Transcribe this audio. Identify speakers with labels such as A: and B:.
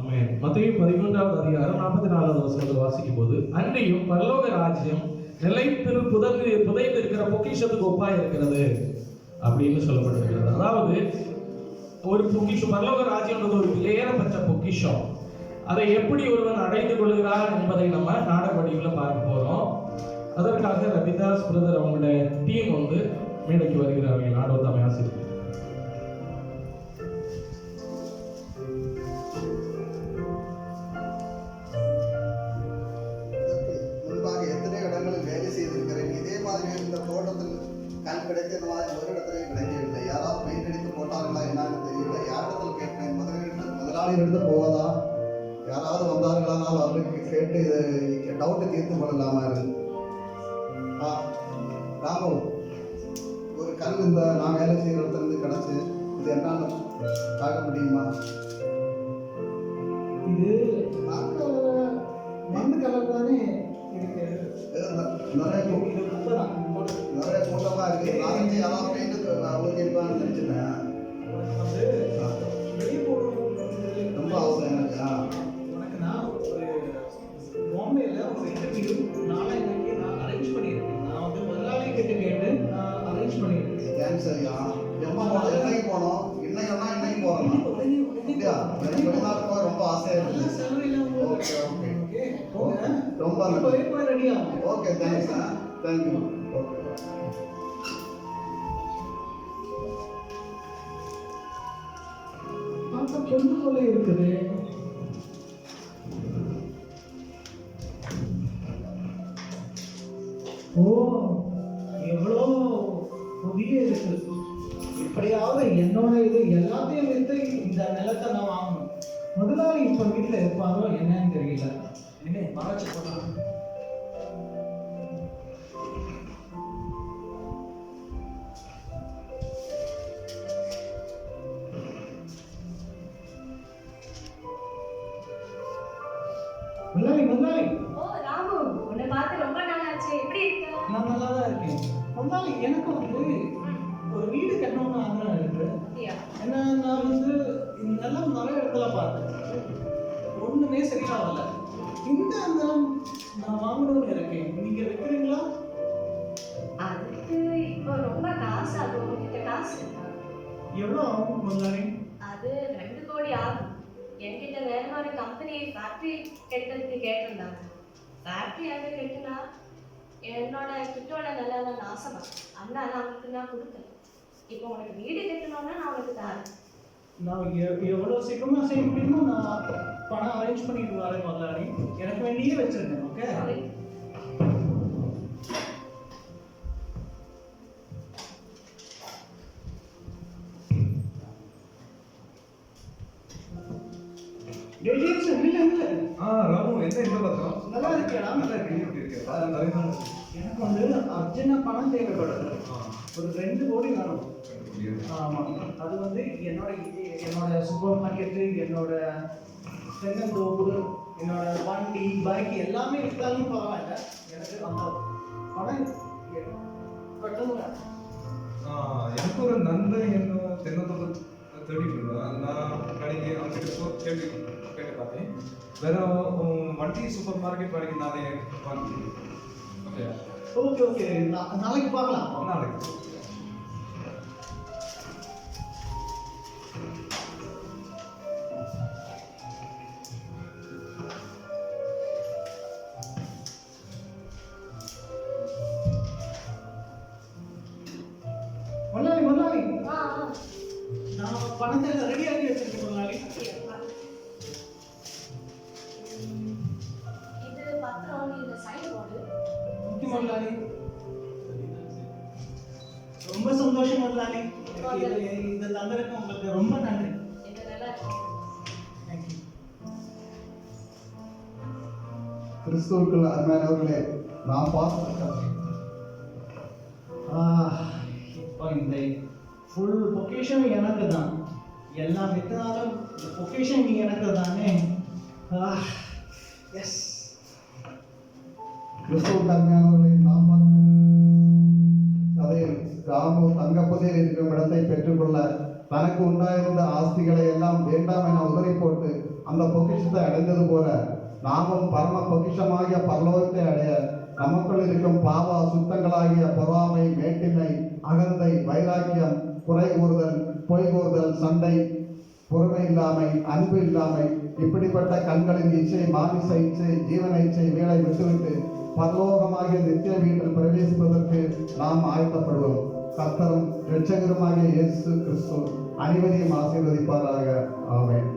A: ஆமென். மத்திய பதிமூன்றாவது அதிகாரம் நாற்பத்தி நாலாவது வசனத்தில் வாசிக்கும் போது அன்றையும் பரலோக ராஜ்யம் நிலைத்திரு புதைந்து புதைந்திருக்கிற பொக்கிஷத்துக்கு ஒப்பாய் இருக்கிறது அப்படின்னு சொல்லப்பட்டிருக்கிறது. அதாவது ஒரு பொக்கிஷம் பரலோக ராஜ்யம்ன்றது ஒரு விலையேறப்பட்ட பொக்கிஷம். அதை எப்படி ஒருவன் அடைந்து கொள்கிறார் என்பதை நம்ம நாடக வடிவில் பார்க்க போறோம். அதற்காக ரவிதாஸ் பிரதர் அவங்களோட டீம் வந்து மேடைக்கு வருகிறார்கள் நாடக தமிழ் ஆசிரியர்
B: எடுத்து போகாதா போவதா? யாராவது வந்தார்களானால் அவர்களுக்கு கேட்டு இது டவுட்டு தீர்த்து கொள்ளலாமா இருக்கு ஆ ஒரு கல் இந்த நான் வேலை செய்கிற இடத்துல இருந்து கிடச்சி இது என்னன்னு பார்க்க முடியுமா? ஓகே ஓகே
C: ஓகே
B: ரொம்ப நன்றி
C: இப்போ ரெடி ஆகும்
B: ஓகே தேங்க்ஸ் ஆ தேங்க்யூ ஓகே
C: பார்க்க பொண்ணு போல இருக்குது ஓ எவ்வளோ புதிய இருக்கு. எப்படியாவது என்னோட இது எல்லாத்தையும் வித்து இந்த நிலத்தை நான் வாங்கணும். முதலாளி இப்போ வீட்டில் இருப்பாங்களோ என்னன்னு தெரியல. என்ன மறைச்சு போனாங்க
D: ஓ உன்னை பார்த்து ரொம்ப நாள் ஆச்சு எப்படி இருக்க?
C: நான் நல்லா தான் எனக்கு வந்து ஒரு வீடு கட்டணும்னு ஆதரவு இருக்கு. ஒண்ணுமே சரியாகல இந்த நிலம் நான் வாங்கணும்னு இருக்கேன் நீங்க வைக்கிறீங்களா?
D: அதுக்கு இப்போ ரொம்ப காசு ஆகும் உங்ககிட்ட காசு இருக்கா?
C: எவ்வளோ ஆகும் முதலாளி?
D: அது ரெண்டு கோடி ஆகும். என்கிட்ட வேற ஒரு கம்பெனி ஃபேக்டரி கட்டுறதுக்கு கேட்டிருந்தாங்க. ஃபேக்டரி அங்கே கட்டினா என்னோட கிட்டோட நல்லா ஆசைப்பா அதனால அவங்களுக்கு நான் கொடுத்தேன். இப்போ உனக்கு வீடு கட்டணும்னா நான் உனக்கு தரேன்
C: நான் எவ்வளோ சீக்கிரமா செய்ய முடியுமோ நான் பணம் அரேஞ்ச் பண்ணிட்டு வரேன் முதலாளி. எனக்கு வேண்டியே வச்சிருக்கேன் ஓகே. எனக்கு வந்து அர்ஜென்டா பணம் தேவைப்படுது ஒரு ரெண்டு கோடி வேணும். ஆமாம் அது வந்து என்னோட என்னோட சூப்பர் மார்க்கெட்டு என்னோட தென்னந்தோப்பு என்னோட வண்டி பைக் எல்லாமே விற்றாலும் பரவாயில்ல. எனக்கு அந்த பணம் கட்டணும்
E: எனக்கு ஒரு நண்பன் என்ன தென்னந்தோப்பு தேடிட்டு இருந்தான் நான் கடைக்கு அவன்கிட்ட போ- கேட்டு கேட்டு பார்த்தேன். வேற வண்டி சூப்பர் மார்க்கெட் வரைக்கும் நானே ஓகே
C: ஓகே நாளைக்கு பார்க்கலாம்.
E: நாளைக்கு.
C: பணத்தை ரெடியாகி வச்சிருக்கேன் முதலாளி
D: அப்படியா? இது பத்திரம் இந்த சைன் போர்டு
C: ஓகே முதலாளி. ரொம்ப சந்தோஷம் முதலாளி. இந்த தந்தருக்கு உங்களுக்கு ரொம்ப நன்றி.
D: இது நல்லா இருக்கு.
C: தேங்க்யூ
B: கிறிஸ்துவுக்குள் அருமையானவர்களே நான் பார்த்து
C: இப்போ இந்த ஃபுல் பொக்கேஷன் எனக்கு தான். எல்லாம் வித்தனாலும் பொக்கேஷன் நீங்கள் எனக்கு தானே? எஸ்
B: கிறிஸ்தவ அருமையானவர்களே நான் பார்த்து அதை ராமு தங்கப்புதையில் இருக்கும் இடத்தை பெற்றுக்கொள்ள தனக்கு உண்டாயிருந்த ஆஸ்திகளை எல்லாம் வேண்டாம் என உதறி போட்டு அந்த பொக்கிஷத்தை அடைந்தது போல நாமும் பரம பொக்கிஷமாகிய பரலோகத்தை அடைய நமக்குள் இருக்கும் பாவ சுத்தங்களாகிய பொறாமை மேட்டிமை அகந்தை வைராக்கியம் குறை கூறுதல் பொய் கூறுதல் சண்டை பொறுமை இல்லாமை அன்பு இல்லாமை இப்படிப்பட்ட கண்களின் இச்சை மாமிச இச்சை ஜீவன இச்சை வேலை விட்டுவிட்டு பரலோகமாகிய நித்திய வீட்டில் பிரவேசிப்பதற்கு நாம் ஆயத்தப்படுவோம். கத்தரும் இரட்சகருமாகிய இயேசு கிறிஸ்து அனைவரையும் ஆசீர்வதிப்பாராக. ஆமென்.